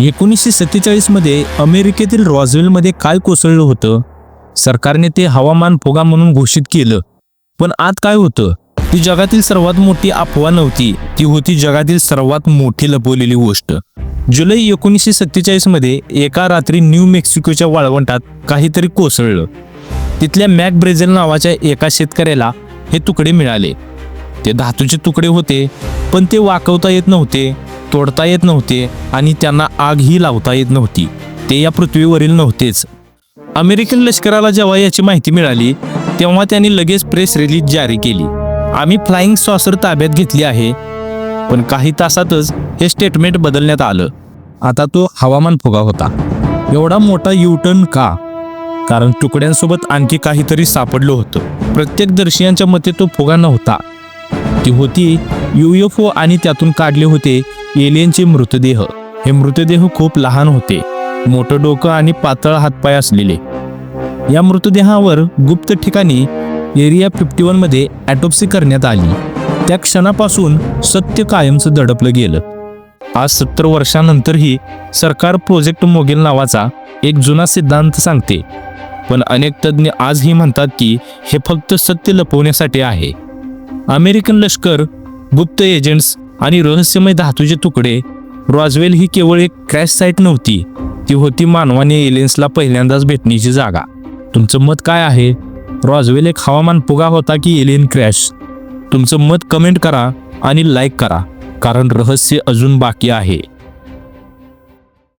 एकोणीसशे सत्तेचाळीसमध्ये अमेरिकेतील रॉझवेलमध्ये काय कोसळलं होतं? सरकारने ते हवामान फुगा म्हणून घोषित केलं. पण आत काय होतं? ती जगातील सर्वात मोठी अफवा नव्हती. ती होती जगातील सर्वात मोठी लपवलेली गोष्ट. जुलै एकोणीसशे सत्तेचाळीसमध्ये एका रात्री न्यू मेक्सिकोच्या वाळवंटात काहीतरी कोसळलं. तिथल्या मॅक ब्रेझेल नावाच्या एका शेतकऱ्याला हे तुकडे मिळाले. ते धातूचे तुकडे होते पण ते वाकवता येत नव्हते. तोडता येत नव्हते आणि त्यांना आगही लावता येत नव्हती. ते या पृथ्वीवरील नव्हतेच. अमेरिकन लष्कराला जेव्हा याची माहिती मिळाली तेव्हा त्यांनी लगेच प्रेस रिलीज जारी केली. आम्ही फ्लाइंग सॉसर ताब्यात घेतली आहे पण काही तासातच हे स्टेटमेंट बदलण्यात आलं. आता तो हवामान फुगा होता. एवढा मोठा युटर्न का? कारण तुकड्यांसोबत आणखी काहीतरी सापडलं होतं. प्रत्येक दर्शियांच्या मते तो फुगा नव्हता. ती होती युएफओ आणि त्यातून काढले होते एलियनचे मृतदेह. हे मृतदेह खूप लहान होते. मोठं डोकं आणि पातळ हातपाय असलेले. या मृतदेहावर गुप्त ठिकाणी एरिया फिफ्टी वनमध्ये ॲटोप्सी करण्यात आली. त्या क्षणापासून सत्य कायमचं दडपलं गेलं. आज सत्तर वर्षानंतरही सरकार प्रोजेक्ट मोगेल नावाचा एक जुना सिद्धांत सांगते. पण अनेक तज्ज्ञ आजही म्हणतात की हे फक्त सत्य लपवण्यासाठी आहे. अमेरिकन लष्कर गुप्त एजंट्स आणि रहस्यमय धातूचे तुकडे रॉजवेल ही केवळ एक क्रॅश साईट नव्हती. ती होती मानवाने एलियन्सला पहिल्यांदाच भेटण्याची जागा. तुमचं मत काय आहे? रॉजवेल एक हवामान फुगा होता की एलियन क्रॅश तुमचं मत कमेंट करा आणि लाईक करा कारण रहस्य अजून बाकी आहे.